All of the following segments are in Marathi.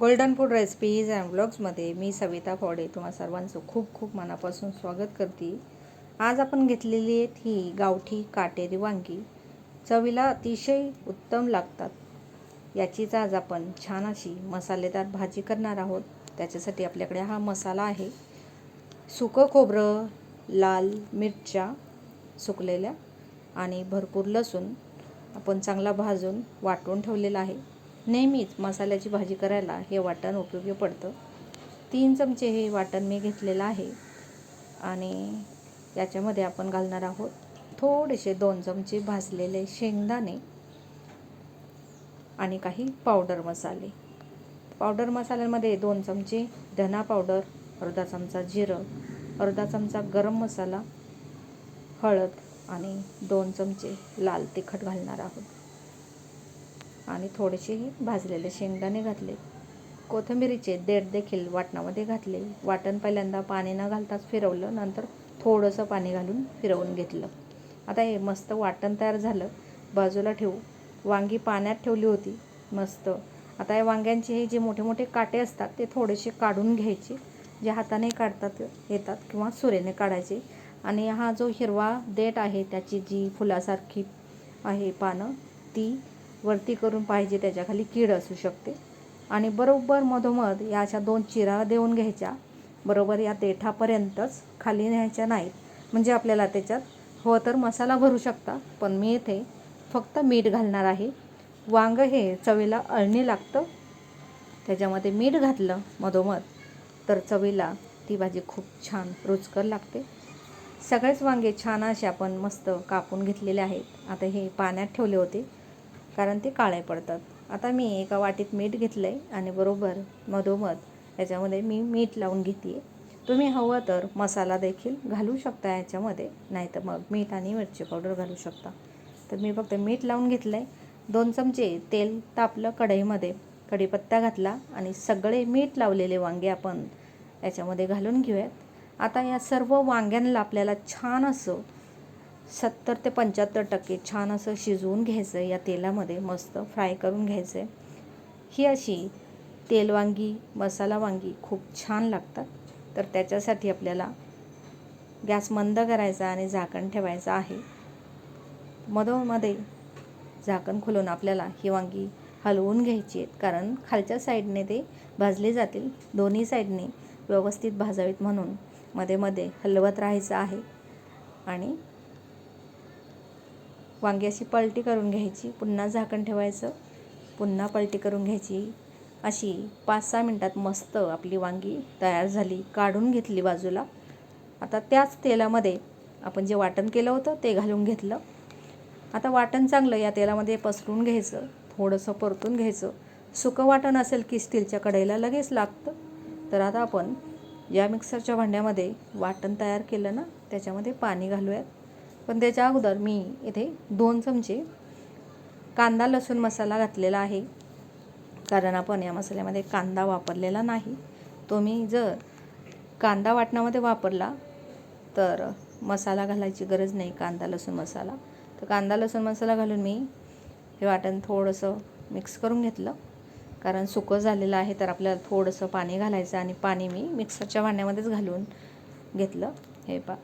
गोल्डन फूड रेसिपीज अँड ब्लॉग्समध्ये मी सविता फॉडे तुम्हा सर्वांचं खूप खूप मनापासून स्वागत करते. आज आपण घेतलेली आहेत ही गावठी काटेरी वांगी. चवीला अतिशय उत्तम लागतात. याचीच आज आपण छान अशी मसालेदार भाजी करणार आहोत. त्याच्यासाठी आपल्याकडे हा मसाला आहे. सुकं खोबरं लाल मिरच्या सुकलेल्या आणि भरपूर लसूण आपण चांगला भाजून वाटून ठेवलेला आहे. नेहमीच मसाल्याची भाजी करायला हे वाटण उपयोगी पडतं. तीन चमचे हे वाटण मी घेतलेलं आहे. आणि याच्यामध्ये आपण घालणार आहोत थोडेसे दोन चमचे भाजलेले शेंगदाणे आणि काही पावडर मसाले. पावडर मसाल्यांमध्ये दोन चमचे धना पावडर अर्धा चमचा जिरं अर्धा चमचा गरम मसाला हळद आणि दोन चमचे लाल तिखट घालणार आहोत. आणि थोडेसे भाजलेले शेंगदाणे घातले. कोथिंबिरीचे देठ देखील वाटणामध्ये घातले. वाटण पहिल्यांदा पाणी न घालताच फिरवलं नंतर थोडंसं पाणी घालून फिरवून घेतलं. आता हे मस्त वाटण तयार झालं. बाजूला ठेवू. वांगी पाण्यात ठेवली होती. मस्त. आता या वांग्यांचे हे जे मोठे मोठे काटे असतात ते थोडेसे काढून घ्यायचे. जे हाताने काढतात येतात किंवा सुरेने काढायचे. आणि हा जो हिरवा देठ आहे त्याची जी फुलासारखी आहे पानं ती वरती करून पाहिजे त्याच्याखाली कीड असू शकते. आणि बरोबर मधोमध या अशा दोन चिरा देऊन घ्यायच्या. बरोबर या देठापर्यंतच खाली न्यायच्या नाहीत. म्हणजे आपल्याला त्याच्यात हवं तर मसाला भरू शकता पण मी इथे फक्त मीठ घालणार आहे. वांग हे चवीला अळणी लागतं. त्याच्यामध्ये मीठ घातलं मधोमध तर चवीला ती भाजी खूप छान रुचकर लागते. सगळेच वांगे छान असे आपण मस्त कापून घेतलेले आहेत. आता हे पाण्यात ठेवले होते. कारण ते काळे पडतात. आता मी एका वाटीत मीठ घेतलं आहे आणि बरोबर मधोमध याच्यामध्ये मी मीठ लावून घेते तुम्ही हवं तर मसाला देखील घालू शकता याच्यामध्ये नाही तर मग मीठ आणि मिरची पावडर घालू शकता. तर मी फक्त मीठ लावून घेतलं आहे दोन चमचे तेल तापलं कढईमध्ये. कढीपत्ता घातला आणि सगळे मीठ लावलेले वांगे आपण याच्यामध्ये घालून घेऊयात. आता या सर्व वांग्यांना आपल्याला छान असं सत्तर ते पंच्याहत्तर टक्के छान असं शिजवून घ्यायचं या तेलामध्ये मस्त फ्राय करून घ्यायचं. आहे ही अशी तेल वांगी मसाला वांगी खूप छान लागतात. तर त्याच्यासाठी आपल्याला गॅस मंद करायचा आणि झाकण ठेवायचं आहे. मधोमध्ये झाकण खोलून आपल्याला ही वांगी हलवून घ्यायची आहेत. कारण खालच्या साईडने ते भाजले जातील. दोन्ही साईडने व्यवस्थित भाजावीत म्हणून मध्ये मध्ये हलवत राहायचं आहे. आणि वांगी अशी पलटी करून घ्यायची. पुन्हा झाकण ठेवायचं. पुन्हा पलटी करून घ्यायची. अशी पाच सहा मिनटात मस्त आपली वांगी तयार झाली. काढून घेतली बाजूला. आता त्याच तेलामध्ये आपण जे वाटण केलं होतं ते घालून घेतलं. आता वाटण चांगलं या तेलामध्ये पसरून घ्यायचं. थोडंसं परतून घ्यायचं. सुकं वाटण असेल की स्टीलच्या कढईला लगेच लागतं. तर आता आपण या मिक्सरच्या भांड्यामध्ये वाटण तयार केलं ना त्याच्यामध्ये पाणी घालूयात. पण त्याच्या अगोदर मी इथे दोन चमचे कांदा लसूण मसाला घातलेला आहे. कारण आपण या मसाल्यामध्ये कांदा वापरलेला नाही. तुम्ही जर कांदा वाटणामध्ये वापरला तर मसाला घालायची गरज नाही कांदा लसूण मसाला. तर कांदा लसूण मसाला घालून मी हे वाटण थोडंसं मिक्स करून घेतलं. कारण सुकं झालेलं आहे तर आपल्याला थोडंसं पाणी घालायचं आणि पाणी मी मिक्सरच्या भांड्यामध्येच घालून घेतलं. हे पा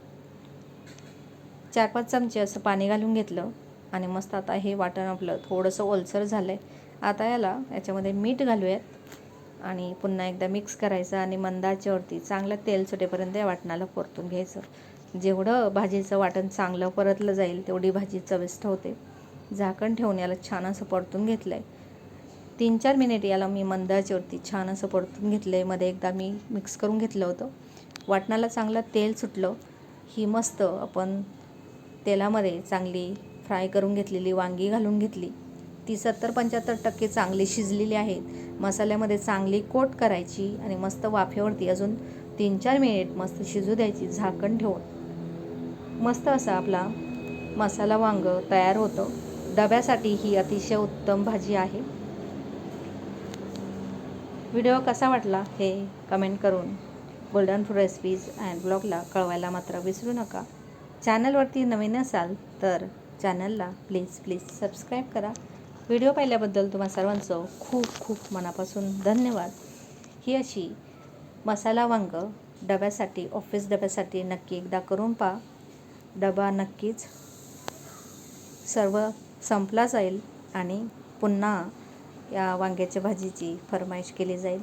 चार पाच चमचे असं पाणी घालून घेतलं आणि मस्त आता हे वाटण आपलं थोडंसं ओलसर झालं आहे आता याला याच्यामध्ये मीठ घालूयात आणि पुन्हा एकदा मिक्स करायचं आणि मंदाच्यावरती चांगलं तेल सुटेपर्यंत या वाटणाला परतून घ्यायचं. जेवढं भाजीचं वाटण चांगलं परतलं जाईल तेवढी भाजी चविष्ट होते. झाकण ठेवून याला छान असं परतून घेतलं आहे तीन चार मिनिट याला मी मंदाच्यावरती छान असं परतून घेतलं आहे मध्ये एकदा मी मिक्स करून घेतलं होतं. वाटणाला चांगलं तेल सुटलं. ही मस्त आपण तेलामध्ये चांगली फ्राय करून घेतलेली वांगी घालून घेतली. ती सत्तर पंच्याहत्तर टक्के चांगली शिजलेली आहेत. मसाल्यामध्ये चांगली कोट करायची आणि मस्त वाफेवरती अजून तीन चार मिनिट मस्त शिजू द्यायची झाकण ठेवून. मस्त असा आपला मसाला वांग तयार होतं. डब्यासाठी ही अतिशय उत्तम भाजी आहे. व्हिडिओ कसा वाटला हे कमेंट करून. गोल्डन फूड रेसिपीज अँड ब्लॉगला कळवायला मात्र विसरू नका. चॅनलवरती नवीन असाल तर चॅनलला प्लीज प्लीज सबस्क्राईब करा. व्हिडिओ पाहिल्याबद्दल तुम्हा सर्वांचं खूप खूप मनापासून धन्यवाद. ही अशी मसाला वांग डब्यासाठी ऑफिस डब्यासाठी नक्की एकदा करून पहा. डबा नक्कीच सर्व संपला जाईल आणि पुन्हा या वांग्याच्या भाजीची फरमाईश केली जाईल.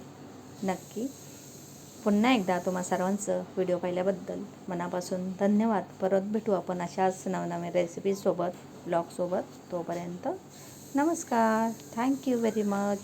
नक्की. पुन्हा एकदा तुम्हा सर्वांचं व्हिडिओ पाहिल्याबद्दल मनापासून धन्यवाद. परत भेटू आपण अशाच नवनवीन रेसिपीसोबत ब्लॉगसोबत तोपर्यंत नमस्कार. Thank you very much